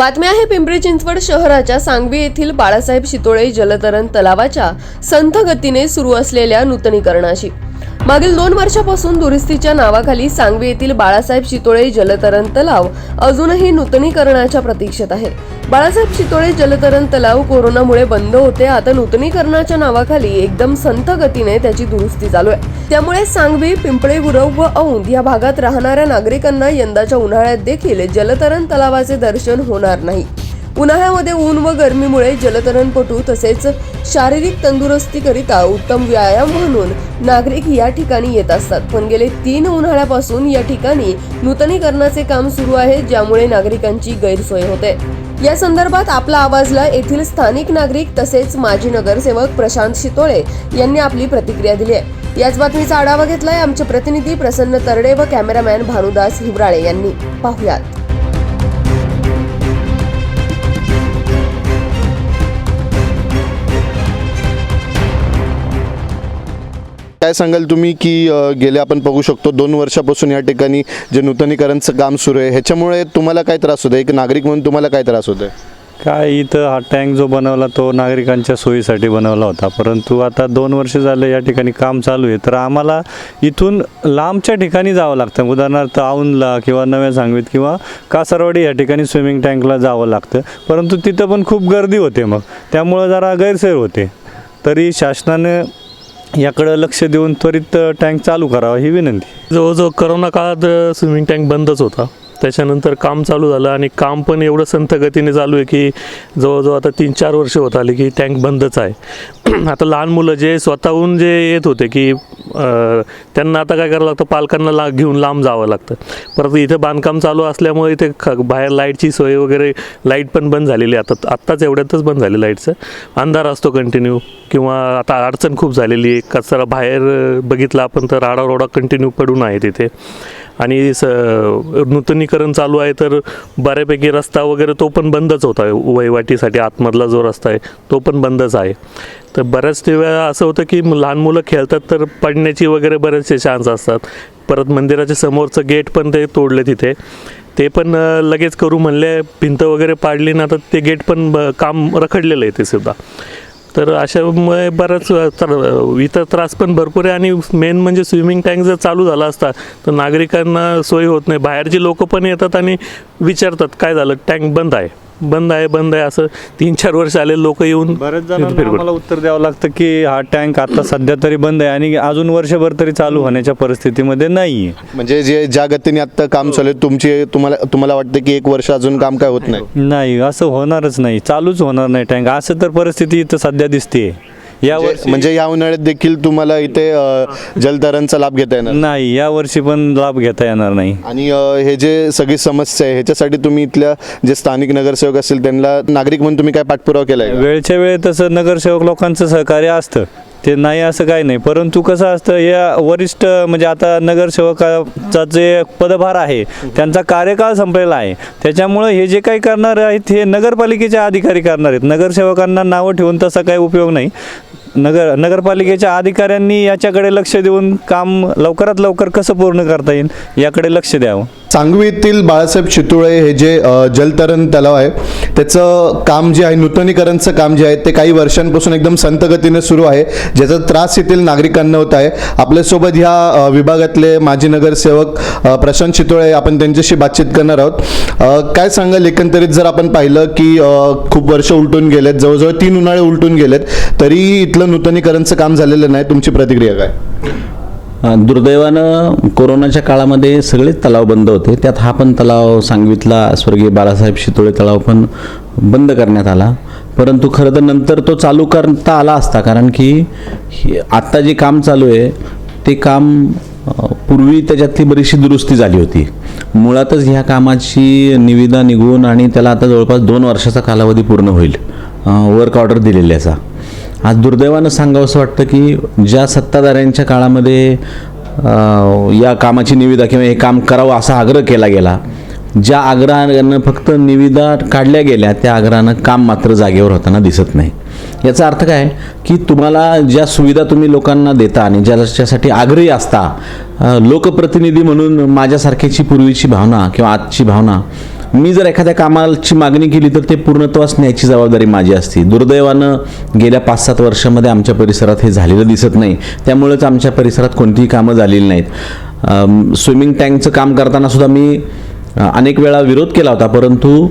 बातमी आहे पिंपरी चिंचवड शहराच्या सांगवी येथील बाळासाहेब शितोळे जलतरण तलावाच्या संथ गतीने सुरू असलेल्या नूतनीकरणाची मागील दोन वर्षापासून दुरुस्तीच्या नावाखाली सांगवी येथील बाळासाहेब शितोळे जलतरण तलाव अजूनही नूतनीकरणाच्या प्रतीक्षेत आहे. बाळासाहेब शितोळे जलतरण तलाव कोरोनामुळे बंद होते आता नूतनीकरणाच्या नावाखाली एकदम संथ गतीने त्याची दुरुस्ती चालू आहे. त्यामुळे सांगवी पिंपळे गुरव व औंध या भागात राहणाऱ्या नागरिकांना यंदाच्या उन्हाळ्यात देखील जलतरण तलावाचे दर्शन होणार नाही. उन्हाळ्यामध्ये ऊन व गरमीमुळे जलतरणपटू तसेच शारीरिक तंदुरुस्तीकरिता उत्तम व्यायाम म्हणून नागरिक या ठिकाणी येत असतात. पण गेले तीन उन्हाळ्यापासून या ठिकाणी नूतनीकरणाचे काम सुरू आहे ज्यामुळे नागरिकांची गैरसोय होते. या संदर्भात आपला आवाजला येथील स्थानिक नागरिक तसेच माजी नगरसेवक प्रशांत शितोळे यांनी आपली प्रतिक्रिया दिली आहे. याच बातमीचा आढावा घेतलाय आमचे प्रतिनिधी प्रसन्न तरडे व कॅमेरामॅन भानुदास हिवराळे यांनी. पाहुयात. काय सांगाल तुम्ही की गेले आपण बघू शकतो दोन वर्षापासून या ठिकाणी जे नूतनीकरणचं काम सुरू आहे ह्याच्यामुळे तुम्हाला काय त्रास होतो एक नागरिक म्हणून तुम्हाला काय त्रास होतोय? काय इथं हा टँक जो बनवला तो नागरिकांच्या सोयीसाठी बनवला होता. परंतु आता दोन वर्ष झाले या ठिकाणी काम चालू आहे. तर आम्हाला इथून लांबच्या ठिकाणी जावं लागतं. उदाहरणार्थ औंधला किंवा नव्या सांगवीत किंवा कासारवाडी या ठिकाणी स्विमिंग टँकला जावं लागतं. परंतु तिथं पण खूप गर्दी होते मग. त्यामुळं जरा गैरसोय होते. तरी शासनानं याकडं लक्ष देऊन त्वरित टँक चालू करावा ही विनंती. जवळजवळ करोना काळात स्विमिंग टँक बंदच होता. त्याच्यानंतर काम चालू झालं आणि काम पण एवढं संथ गतीने चालू आहे की जवळजवळ आता तीन चार वर्ष होत आली की टँक बंदच आहे. आता लहान मुलं जे स्वतःहून जे येत होते की त्यांना आता काय करावं लागतं? पालकांना ला घेऊन लांब जावं लागतं. परत इथं बांधकाम चालू असल्यामुळे इथे ख बाहेर लाईटची सोय वगैरे लाइट पण बंद झालेली आहे. आता आत्ताच एवढ्यातच बंद झाली लाईटचं. अंधार असतो कंटिन्यू किंवा आता अडचण खूप झालेली आहे. कचरा बाहेर बघितला आपण तर राडारोडा कंटिन्यू पडून आहे तिथे आणि स नूतनीकरण चालू आहे तर बऱ्यापैकी रस्ता वगैरे तो पण बंदच होता. वहिवाटीसाठी आतमधला जो रस्ता आहे तो पण बंदच आहे. तर बऱ्याच वेळा असं होतं की लहान मुलं खेळतात तर पडण्याची वगैरे बरेचसे चान्स असतात. परत मंदिराच्या समोरचं गेट पण ते तोडले तिथे. ते पण लगेच करू म्हणले भिंत वगैरे पाडली ना तर ते गेट पण ब- काम रखडलेलं आहे ते सुद्धा. तर अशामुळे बराच तर त्रास पण भरपूर आहे आणि मेन म्हणजे स्विमिंग टँक जर चालू झाला असता तर नागरिकांना सोय होत नाही. बाहेरची लोक पण येतात आणि विचारतात काय झालं? टँक बंद आहे. बंद आहे बंद आहे असं तीन चार वर्ष आले लोक येऊन बरेच जणांना. आम्हाला उत्तर द्यावं लागतं की हा टँक आता सध्या तरी बंद आहे आणि अजून वर्षभर तरी चालू होण्याच्या परिस्थितीमध्ये नाही आहे म्हणजे जे ज्या गतीने आता काम चालू आहे तुमची तुम्हाला तुम्हाला वाटतं की एक वर्ष अजून काम काय होत नाही? नाही असं होणारच नाही. चालूच होणार नाही टँक. असं तर परिस्थिती इथं सध्या दिसते या म्हणजे- वर्षी म्हणजे या उन्हाळ्यात देखील तुम्हाला इथे अ, जलतरणचा लाभ घेता येणार? नाही या वर्षी पण लाभ घेता येणार नाही. आणि अ, हे जे सगळी समस्या आहे ह्याच्यासाठी तुम्ही इथल्या जे स्थानिक नगरसेवक असतील त्यांना नागरिक म्हणून तुम्ही काय पाठपुरावा केलाय का? वेळच्या वेळी तसं नगरसेवक लोकांचं सहकार्य असतं. ते नाही असं काही नाही. परंतु कसं असतं या वरिष्ठ म्हणजे आता नगरसेवकाचा जे पदभार आहे त्यांचा कार्यकाळ संपलेला आहे. त्याच्यामुळं हे जे काही करणार आहेत हे नगरपालिकेचे अधिकारी करणार आहेत. नगरसेवकांना नावं ठेवून तसा काही उपयोग नाही. नगर नगरपालिकेच्या अधिकाऱ्यांनी याच्याकडे लक्ष देऊन काम लवकरात लवकर कसं पूर्ण करता येईल याकडे लक्ष द्यावं. सांगवीतील बाळासाहेब चितुळे हे जे जलतरण तलाव आहे त्याचं काम जे आहे नूतनीकरणचं काम जे आहे ते काही वर्षांपासून एकदम संतगतीने सुरू आहे. ज्याचा त्रास येथील नागरिकांना होत आहे. आपल्यासोबत ह्या विभागातले माजी नगरसेवक प्रशांत चितोळे आपण त्यांच्याशी बातचीत करणार आहोत. काय सांगाल? एकंदरीत जर आपण पाहिलं की खूप वर्ष उलटून गेलेत जवळजवळ तीन उन्हाळे उलटून गेलेत तरी इथलं नूतनीकरणचं काम झालेलं नाही. तुमची प्रतिक्रिया काय? दुर्दैवानं कोरोनाच्या काळामध्ये सगळेच तलाव बंद होते. त्यात हा पण तलाव सांगवीतला स्वर्गीय बाळासाहेब शितोळे तलाव पण बंद करण्यात आला. परंतु खरं तर नंतर तो चालू करता आला असता कारण की आत्ता जे काम चालू आहे ते काम पूर्वी त्याच्यातली बरीचशी दुरुस्ती झाली होती. मुळातच ह्या कामाची निविदा निघून आणि त्याला आता जवळपास दोन वर्षाचा कालावधी पूर्ण होईल. वर्क ऑर्डर दिलेल्याचा आज दुर्दैवानं सांगावं असं वाटतं की ज्या सत्ताधाऱ्यांच्या काळामध्ये या कामाची निविदा किंवा हे काम करावं असा आग्रह केला गेला ज्या आग्रहानं फक्त निविदा काढल्या गेल्या त्या आग्रहानं काम मात्र जागेवर होताना दिसत नाही. याचा अर्थ काय? की तुम्हाला ज्या सुविधा तुम्ही लोकांना देता आणि ज्याच्यासाठी आग्रही असता लोकप्रतिनिधी म्हणून माझ्यासारख्याची पूर्वीची भावना किंवा आजची भावना मी जर एखाद्या कामाची मागणी केली तर ते पूर्णत्वास न्यायची जबाबदारी माझी असते. दुर्दैवानं गेल्या पाच सात वर्षामध्ये आमच्या परिसरात हे झालेलं दिसत नाही. त्यामुळेच आमच्या परिसरात कोणतीही कामं झालेली नाहीत. स्विमिंग टँकचं काम करताना सुद्धा मी अनेक वेळा विरोध केला होता परंतु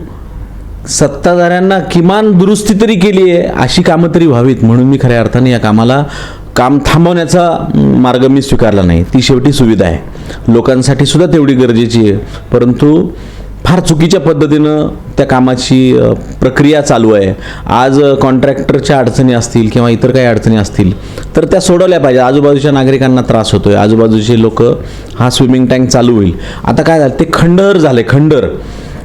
सत्ताधाऱ्यांना किमान दुरुस्ती तरी केली आहे अशी कामं तरी व्हावीत. म्हणून मी खऱ्या अर्थाने या कामाला काम थांबवण्याचा मार्ग मी स्वीकारला नाही. ती शेवटी सुविधा आहे. लोकांसाठी सुद्धा तेवढी गरजेची आहे. परंतु फार चुकीच्या पद्धतीनं त्या कामाची प्रक्रिया चालू आहे. आज कॉन्ट्रॅक्टरच्या अडचणी असतील किंवा इतर काही अडचणी असतील तर त्या सोडवल्या पाहिजे आजूबाजूच्या नागरिकांना त्रास होतोय. आजूबाजूचे लोक हा स्विमिंग टँक चालू होईल. आता काय झालं? ते खंडर झाले खंडर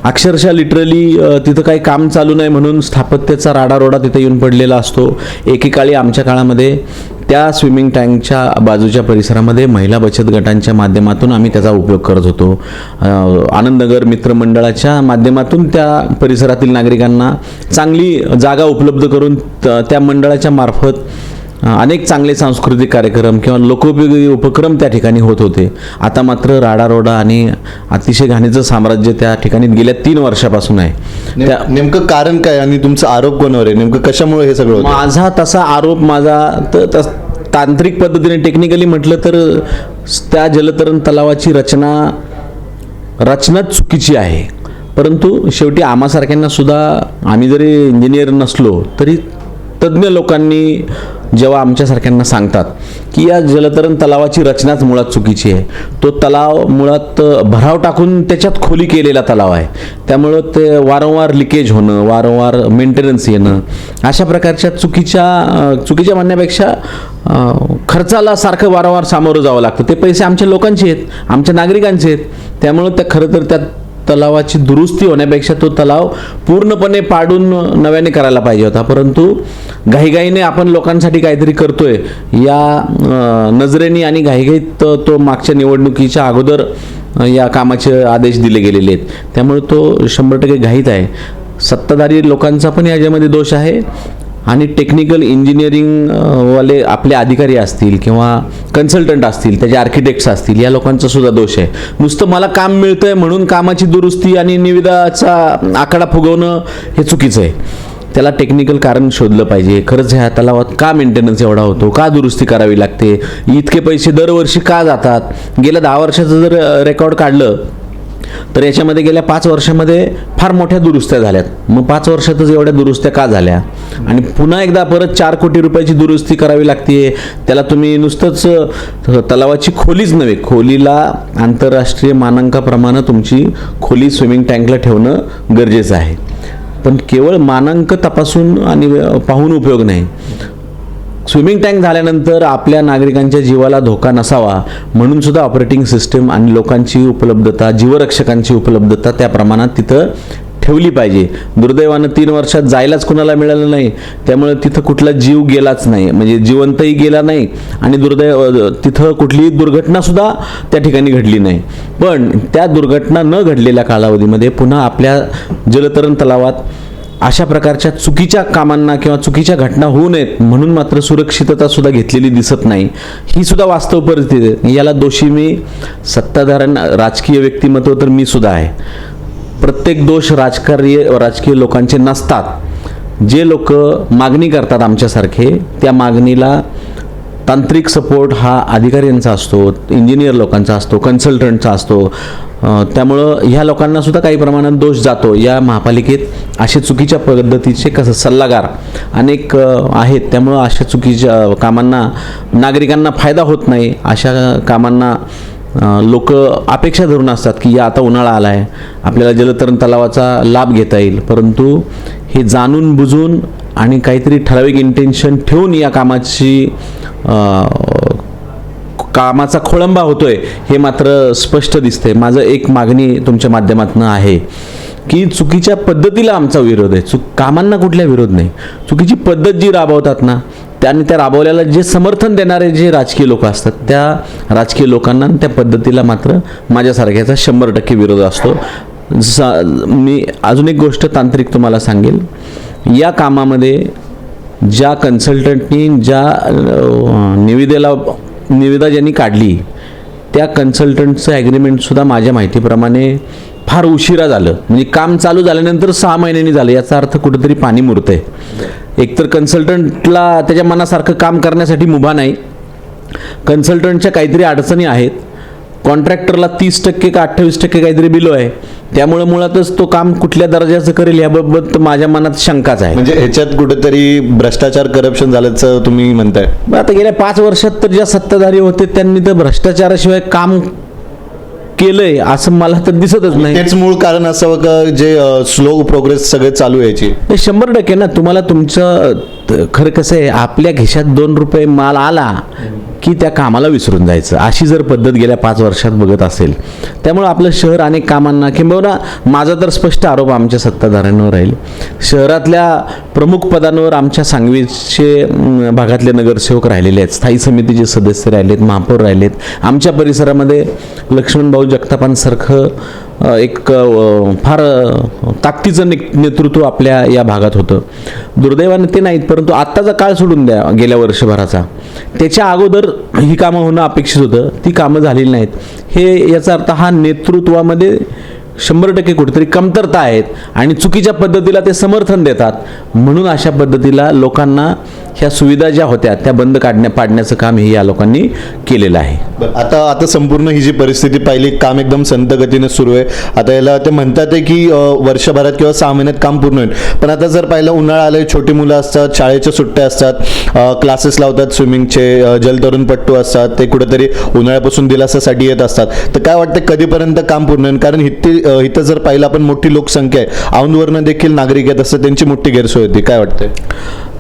अक्षरशः लिटरली तिथं काही काम चालू नाही म्हणून स्थापत्याचा राडारोडा तिथे येऊन पडलेला असतो. एकेकाळी आमच्या काळामध्ये त्या स्विमिंग टँकच्या बाजूच्या परिसरामध्ये महिला बचत गटांच्या माध्यमातून आम्ही त्याचा उपयोग करत होतो. आनंदगर आनंदनगर मित्रमंडळाच्या माध्यमातून त्या परिसरातील नागरिकांना चांगली जागा उपलब्ध करून त- त्या मंडळाच्या मार्फत अनेक चांगले सांस्कृतिक कार्यक्रम किंवा लोकोपयोगी उपक्रम त्या ठिकाणी होत होते. आता मात्र राडारोडा आणि अतिशय घाणीचं साम्राज्य त्या ठिकाणी गेल्या तीन वर्षापासून आहे. त्या नेमकं कारण काय आणि तुमचा आरोप कोणावर आहे? नेमकं कशामुळे हे सगळं होतं? माझा तसा आरोप माझा त- तस- तांत्रिक पद्धतीने टेक्निकली म्हटलं तर त्या जलतरण तलावाची रचना रचनाच चुकीची आहे. परंतु शेवटी आम्हासारख्यांना सुद्धा आम्ही जरी इंजिनियर नसलो तरी तज्ज्ञ लोकांनी जेव्हा आमच्यासारख्यांना सांगतात की या जलतरण तलावाची रचनाच मुळात चुकीची आहे तो तलाव मुळात भराव टाकून त्याच्यात खोली केलेला तलाव आहे. त्यामुळं ते वारंवार लिकेज होणं वारंवार मेंटेनन्स येणं अशा प्रकारच्या चुकीच्या चुकीच्या म्हणण्यापेक्षा खर्चाला सारखं वारंवार सामोरं जावं लागतं. ते पैसे आमच्या लोकांचे आहेत आमच्या नागरिकांचे आहेत. त्यामुळं त्या खरं तर त्यात तलावाची दुरुस्ती होण्यापेक्षा तो तलाव पूर्णपणे पाडून नव्याने करायला पाहिजे होता. परंतु घाईघाईने आपण लोकांसाठी काहीतरी करतोय. या नजरेने आणि घाईघाईत तो- मागच्या निवडणुकीच्या अगोदर या कामाचे आदेश दिले गेलेले आहेत. त्यामुळे तो शंभर टक्के घाईत आहे. सत्ताधारी लोकांचा पण याच्यामध्ये दोष आहे. आणि टेक्निकल इंजिनिअरिंगवाले आपले अधिकारी असतील किंवा कन्सल्टंट असतील त्याचे आर्किटेक्ट्स असतील या लोकांचा सुद्धा दोष आहे. नुसतं मला काम मिळतं आहे म्हणून कामाची दुरुस्ती आणि निविदाचा आकडा फुगवणं हे चुकीचं आहे. त्याला टेक्निकल कारण शोधलं पाहिजे. खरंच ह्या तलावात का मेंटेनन्स एवढा होतो? का दुरुस्ती करावी लागते? इतके पैसे दरवर्षी का जातात? गेल्या दहा वर्षाचं जर रेकॉर्ड काढलं तर याच्यामध्ये गेल्या पाच वर्षामध्ये फार मोठ्या दुरुस्त्या झाल्यात. मग पाच वर्षातच एवढ्या दुरुस्त्या का झाल्या? आणि पुन्हा एकदा परत चार कोटी रुपयाची दुरुस्ती करावी लागते त्याला तुम्ही नुसतंच तलावाची खोलीच नव्हे खोलीला आंतरराष्ट्रीय मानांकाप्रमाणे तुमची खोली स्विमिंग टँकला ठेवणं गरजेचं आहे. पण केवळ मानांक तपासून आणि पाहून उपयोग नाही. स्विमिंग टँक झाल्यानंतर आपल्या नागरिकांच्या जीवाला धोका नसावा म्हणून सुद्धा ऑपरेटिंग सिस्टीम आणि लोकांची उपलब्धता जीवरक्षकांची उपलब्धता त्या प्रमाणात तिथं ठेवली पाहिजे. दुर्दैवानं तीन वर्षात जायलाच कुणाला मिळालं नाही. त्यामुळे तिथं कुठला जीव गेलाच नाही. म्हणजे जिवंतही गेला नाही आणि दुर्दैव तिथं कुठलीही दुर्घटनासुद्धा त्या ठिकाणी घडली नाही. पण त्या दुर्घटना न घडलेल्या कालावधीमध्ये पुन्हा आपल्या जलतरण तलावात अशा प्रकारच्या चुकीच्या कामांना किंवा चुकीच्या घटना होऊ नयेत म्हणून मात्र सुरक्षितता सुद्धा घेतलेली दिसत नाही. ही सुद्धा वास्तव परिस्थिती आहे. याला दोषी मी सत्ताधाऱ्यांना राजकीय व्यक्तिमत्व तर मी सुद्धा आहे. प्रत्येक दोष राजकार्य राजकीय लोकांचे नसतात. जे लोक मागणी करतात आमच्यासारखे त्या मागणीला तांत्रिक सपोर्ट हा अधिकाऱ्यांचा असतो इंजिनियर लोकांचा असतो कन्सल्टंटचा असतो. त्यामुळं ह्या लोकांना सुद्धा काही प्रमाणात दोष जातो. या महापालिकेत असे चुकीच्या पद्धतीचे कसं सल्लागार अनेक आहेत. त्यामुळं अशा चुकीच्या कामांना नागरिकांना फायदा होत नाही. अशा कामांना लोक अपेक्षा धरून असतात की या आता उन्हाळा आला आहे आपल्याला जलतरण तलावाचा लाभ घेता येईल. परंतु हे जाणून बुजून आणि काहीतरी ठराविक इंटेन्शन ठेवून या कामाची कामाचा खोळंबा होतोय हे मात्र स्पष्ट दिसते माझं एक मागणी तुमच्या माध्यमातून आहे की चुकीच्या पद्धतीला आमचा विरोध आहे. चुक कामांना कुठल्या विरोध नाही. चुकीची पद्धत जी राबवतात ना त्याने त्या राबवल्याला जे समर्थन देणारे जे राजकीय लोक असतात त्या राजकीय लोकांना आणि त्या पद्धतीला मात्र माझ्यासारख्याचा शंभर टक्के विरोध असतो. सा- मी अजून एक गोष्ट तांत्रिक तुम्हाला सांगेल. या कामामध्ये ज्या कन्सल्टंटनी ज्या निविदेला निविदा ज्यांनी काढली त्या कन्सल्टंटचं ॲग्रीमेंटसुद्धा माझ्या माहितीप्रमाणे फार उशिरा झालं. म्हणजे काम चालू झाल्यानंतर सहा महिन्यांनी झालं. याचा अर्थ कुठेतरी पाणी मुरतंय. एकतर कन्सल्टंटला त्याच्या मनासारखं काम करण्यासाठी मुभा नाही. कन्सल्टंटच्या काहीतरी अडचणी आहेत. कॉन्ट्रॅक्टरला तीस टक्के का अठ्ठावीस टक्के काहीतरी बिलो आहे. त्यामुळे मुळातच तो काम कुठल्या दर्जाचं करेल याबाबत माझ्या मनात शंकाच आहे. म्हणजे ह्याच्यात कुठेतरी भ्रष्टाचार करप्शन झाल्याचं तुम्ही म्हणताय. आता गेल्या पाच वर्षात तर ज्या सत्ताधारी होते त्यांनी तर भ्रष्टाचाराशिवाय काम केलंय असं मला तर दिसतच नाही. तेच मूळ कारण असावं का जे स्लो प्रोग्रेस सगळे चालू आहे याची हे शंभर टक्के ना तुम्हाला तुमचं खरं कसं आहे आपल्या खिशात दोन रुपये माल आला की त्या कामाला विसरून जायचं. अशी जर पद्धत गेल्या पाच वर्षात बघत असेल त्यामुळे आपलं शहर अनेक कामांना किंबहुना माझा तर स्पष्ट आरोप आमच्या सत्ताधाऱ्यांवर राहील. शहरातल्या प्रमुख पदांवर आमच्या सांगवीचे भागातले नगरसेवक राहिलेले आहेत स्थायी समितीचे सदस्य राहिलेत महापौर राहिलेत. आमच्या परिसरामध्ये लक्ष्मणभाऊ जगतापांसारखं एक फार ताकदीचं ने नेतृत्व आपल्या या भागात होतं. दुर्दैवाने ते नाहीत परंतु आत्ताचा काळ सोडून द्या गेल्या वर्षभराचा. त्याच्या अगोदर ही कामं होणं अपेक्षित होतं ती कामं झालेली नाहीत. हे याचा अर्थ हा नेतृत्वामध्ये शंभर टक्के कुठेतरी कमतरता आहेत आणि चुकीच्या पद्धतीला ते समर्थन देतात. म्हणून अशा पद्धतीला लोकांना ह्या सुविधा ज्या होत्या त्या बंद काढण्या पाडण्याचं काम हे या लोकांनी केलेलं आहे. आता आता संपूर्ण ही जी परिस्थिती पाहिली काम एकदम संत गतीने सुरू आहे. आता याला ते म्हणतात आहे की वर्षभरात किंवा सहा महिन्यात काम पूर्ण होईल. पण आता जर पाहिलं उन्हाळा आलं छोटी मुलं असतात शाळेच्या सुट्ट्या असतात क्लासेस लावतात स्विमिंगचे जलतरुणपट्टू असतात ते कुठेतरी उन्हाळ्यापासून दिलासासाठी येत असतात. तर काय वाटतं कधीपर्यंत काम पूर्ण होईल? कारण इथे इथं जर पाहिलं आपण मोठी लोकसंख्या आहे औंधवरनं देखील नागरिक आहेत असं त्यांची मोठी गैरसोय होती. काय वाटतंय?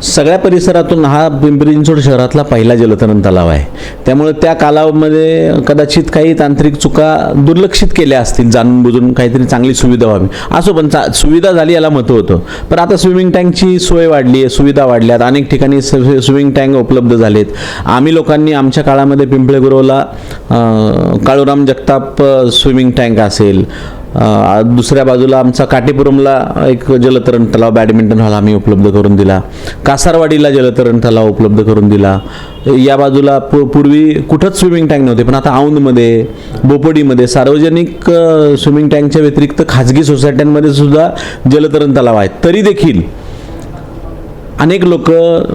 सगळ्या परिसरातून हा पिंपरी चिंचवड शहरातला पहिला जलतरण तलाव आहे. त्यामुळे त्या कालावमध्ये कदाचित काही तांत्रिक चुका दुर्लक्षित केल्या असतील जाणून बुजून काहीतरी चांगली सुविधा व्हावी. असो पण चा सुविधा झाली याला महत्त्व होतं. पण आता स्विमिंग टँकची सोय वाढली आहे सुविधा वाढल्यात अनेक ठिकाणी स्विमिंग टँक उपलब्ध झालेत. आम्ही लोकांनी आमच्या काळामध्ये पिंपळेगुरवला काळूराम जगताप स्विमिंग टँक असेल दुसऱ्या बाजूला आमचा काटेपुरमला एक जलतरण तलाव बॅडमिंटन हॉल आम्ही उपलब्ध करून दिला. का कासारवाडीला जलतरण तलाव उपलब्ध करून दिला. या बाजूला पूर्वी कुठंच स्विमिंग टँक नव्हते पण आता औंधमध्ये बोपडीमध्ये सार्वजनिक स्विमिंग टँकच्या व्यतिरिक्त खाजगी सोसायट्यांमध्ये सुद्धा जलतरण तलाव आहेत. तरी देखील अनेक लोक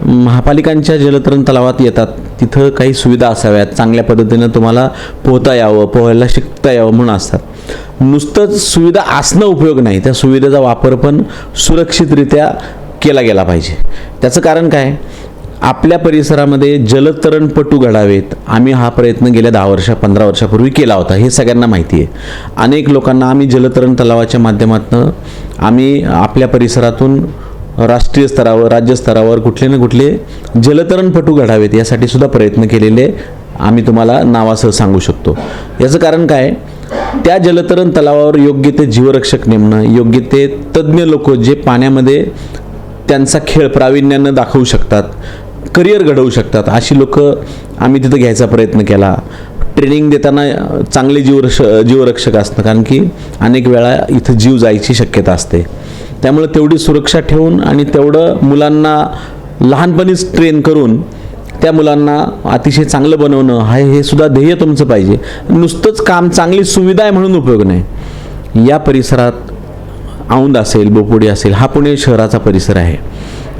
महापालिकांच्या जलतरण तलावात येतात. तिथं काही सुविधा असाव्यात. चांगल्या पद्धतीनं तुम्हाला पोहता यावं पोहायला शिकता यावं म्हणून असतात. नुसतंच सुविधा असणं उपयोग नाही. त्या सुविधेचा वापर पण सुरक्षितरित्या केला गेला पाहिजे. त्याचं कारण काय? आपल्या परिसरामध्ये जलतरणपटू घडावेत. आम्ही हा प्रयत्न गेल्या दहा वर्षा पंधरा वर्षापूर्वी केला होता. हे सगळ्यांना माहिती आहे. अनेक लोकांना आम्ही जलतरण तलावाच्या माध्यमातून आम्ही आपल्या परिसरातून राष्ट्रीय स्तरावर राज्य स्तरावर कुठले ना कुठले जलतरणपटू घडावेत यासाठी सुद्धा प्रयत्न केलेले आम्ही तुम्हाला नावासह सांगू शकतो. याचं कारण काय? त्या जलतरण तलावावर योग्य ते जीवरक्षक नेमणं योग्य ते तज्ज्ञ लोक जे पाण्यामध्ये त्यांचा खेळ प्रावीण्यानं दाखवू शकतात करिअर घडवू शकतात. अशी लोक आम्ही तिथं घ्यायचा प्रयत्न केला. ट्रेनिंग देताना चांगले जीवरक्ष जीवरक्षक असतं कारण की अनेक वेळा इथं जीव जायची शक्यता असते. त्यामुळे तेवढी सुरक्षा ठेवून आणि तेवढं मुलांना लहानपणीच ट्रेन करून त्या मुलांना अतिशय चांगलं बनवणं हा हे सुद्धा ध्येय तुमचं पाहिजे. नुसतंच काम चांगली सुविधा आहे म्हणून उपयोग नाही. या परिसरात औंद असेल बोपुडी असेल हा पुणे शहराचा परिसर आहे.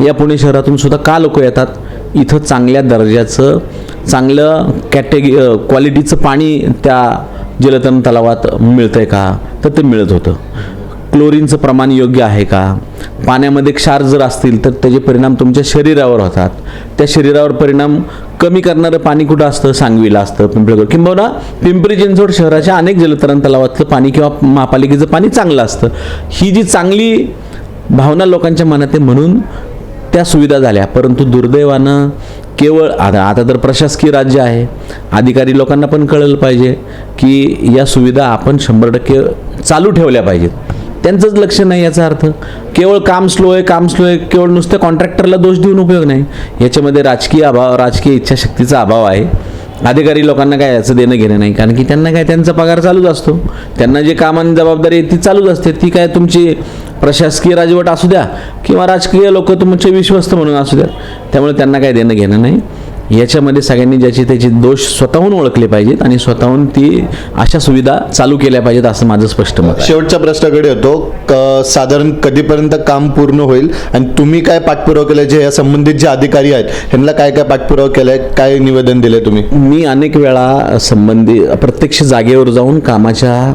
या पुणे शहरातून सुद्धा का लोक येतात? इथं चांगल्या दर्जाचं चांगलं कॅटेग क्वालिटीचं पाणी त्या जलतरण तलावात मिळतं आहे का? तर ते मिळत होतं. क्लोरीनचं प्रमाण योग्य आहे का? पाण्यामध्ये क्षार जर असतील तर त्याचे परिणाम तुमच्या शरीरावर होतात. त्या शरीरावर परिणाम कमी करणारं पाणी कुठं असतं? सांगवीला असतं पिंपळगाव किंबहुना पिंपरी चिंचवड शहराच्या अनेक जलतरण तलावातलं पाणी किंवा महापालिकेचं पाणी चांगलं असतं. ही जी चांगली भावना लोकांच्या मनात आहे म्हणून त्या सुविधा झाल्या. परंतु दुर्दैवानं केवळ आता आता तर प्रशासकीय राज्य आहे. अधिकारी लोकांना पण कळलं पाहिजे की या सुविधा आपण शंभर टक्के चालू ठेवल्या पाहिजेत. त्यांचंच लक्ष नाही याचा अर्थ. केवळ काम स्लो आहे काम स्लो आहे केवळ नुसत्या कॉन्ट्रॅक्टरला दोष देऊन उपयोग नाही. याच्यामध्ये राजकीय अभाव राजकीय इच्छाशक्तीचा अभाव आहे. अधिकारी लोकांना काय याचं देणं घेणं नाही. कारण की त्यांना काय त्यांचा पगार चालूच असतो. त्यांना जे आणि जबाबदारी आहे ती चालूच असते. ती काय तुमची प्रशासकीय राजवट असू द्या किंवा राजकीय लोक तुमचे विश्वस्त म्हणून असू द्या. त्यामुळे त्यांना काय देणं घेणं नाही. याच्यामध्ये सगळ्यांनी ज्याची त्याची दोष स्वतःहून ओळखले पाहिजेत आणि स्वतःहून ती अशा सुविधा चालू केल्या पाहिजेत असं माझं स्पष्ट मत शेवटच्या प्रश्नाकडे येतो क- साधारण कधीपर्यंत काम पूर्ण होईल आणि तुम्ही काय पाठपुरावा केला जे या संबंधित जे अधिकारी आहेत ह्यांना काय काय पाठपुरावा केलाय? काय निवेदन दिले तुम्ही? मी अनेक वेळा संबंधी प्रत्यक्ष जागेवर जाऊन कामाच्या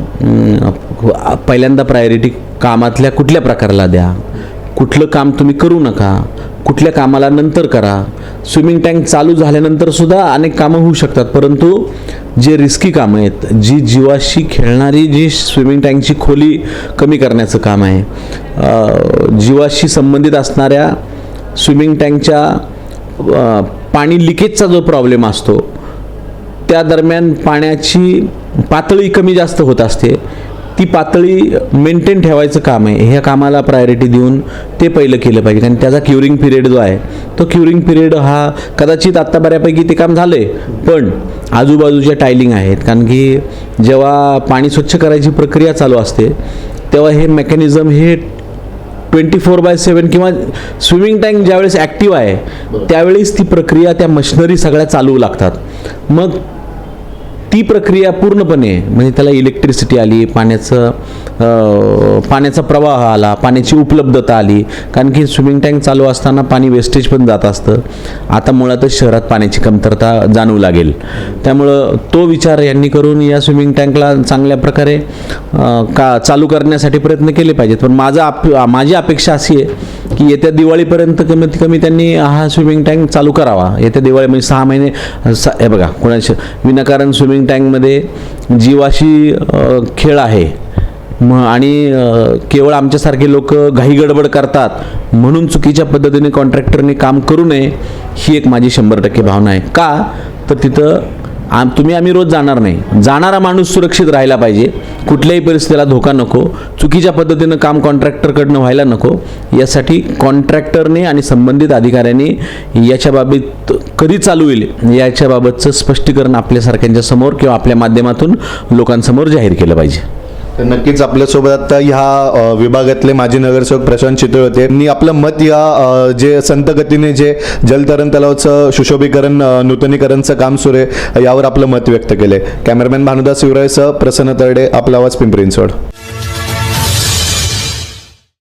पहिल्यांदा प्रायोरिटी कामातल्या कुठल्या प्रकाराला द्या. कुठलं काम तुम्ही करू नका. कुठल्या कामाला नंतर करा. स्विमिंग टँक चालू झाल्यानंतर सुद्धा अनेक कामं होऊ शकतात. परंतु जे रिस्की कामं आहेत जी जीवाशी खेळणारी जी स्विमिंग टँकची खोली कमी करण्याचं काम आहे जीवाशी संबंधित असणाऱ्या स्विमिंग टँकच्या पाणी लिकेजचा जो प्रॉब्लेम असतो त्या दरम्यान पाण्याची पातळी कमी जास्त होत असते. ती पातळी मेंटेन ठेवायचं काम आहे. ह्या कामाला प्रायोरिटी देऊन ते पहिलं केलं पाहिजे. कारण त्याचा क्युरिंग पिरियड जो आहे तो क्युरिंग पिरियड हा कदाचित आत्ता बऱ्यापैकी ते काम झालं आहे पण आजूबाजूच्या टायलिंग आहेत. कारण की जेव्हा पाणी स्वच्छ करायची प्रक्रिया चालू असते तेव्हा हे मेकॅनिझम हे ट्वेंटी फोर बाय सेवन किंवा स्विमिंग टँक ज्यावेळेस ॲक्टिव्ह आहे त्यावेळेस ती प्रक्रिया त्या मशिनरी सगळ्या चालू लागतात. मग ती प्रक्रिया पूर्णपणे म्हणजे त्याला इलेक्ट्रिसिटी आली पाण्याचं पाण्याचा प्रवाह आला पाण्याची उपलब्धता आली. कारण की स्विमिंग टँक चालू असताना पाणी वेस्टेज पण जात असतं. आता मुळातच शहरात पाण्याची कमतरता जाणवू लागेल. त्यामुळं तो विचार यांनी करून या स्विमिंग टँकला चांगल्या प्रकारे का चालू करण्यासाठी प्रयत्न केले पाहिजेत. पण माझा आप माझी अपेक्षा अशी आहे की येत्या दिवाळीपर्यंत कमीत कमी त्यांनी हा स्विमिंग टँक चालू करावा. येत्या दिवाळी म्हणजे सहा महिने सा- हे बघा कोणाचे विनाकारण स्विमिंग टँकमध्ये जीवाशी खेळ आहे. म आणि केवळ आमच्यासारखे लोक घाई गडबड करतात म्हणून चुकीच्या पद्धतीने कॉन्ट्रॅक्टरने काम करू नये ही एक माझी शंभर टक्के भावना आहे. का? तर तिथं आम तुम्ही आम्ही रोज जाणार नाही. जाणारा माणूस सुरक्षित राहायला पाहिजे. कुठल्याही परिस्थितीला धोका नको. चुकीच्या पद्धतीनं काम कॉन्ट्रॅक्टरकडनं व्हायला नको. यासाठी कॉन्ट्रॅक्टरने आणि संबंधित अधिकाऱ्यांनी याच्या बाबतीत कधी चालू होईल याच्याबाबतचं स्पष्टीकरण आपल्यासारख्यांच्या समोर किंवा आपल्या माध्यमातून लोकांसमोर जाहीर केलं पाहिजे. तर नक्कीच आपल्यासोबत आता ह्या विभागातले माजी नगरसेवक प्रशांत चितळ होते. यांनी आपलं मत या जे संत गतीने जे जलतरण तलावाचं सुशोभीकरण नूतनीकरणचं काम सुरू आहे यावर आपलं मत व्यक्त केले कॅमेरामॅन भानुदास शिवरायसह प्रसन्न तरडे आपला आवाज पिंपरींचवड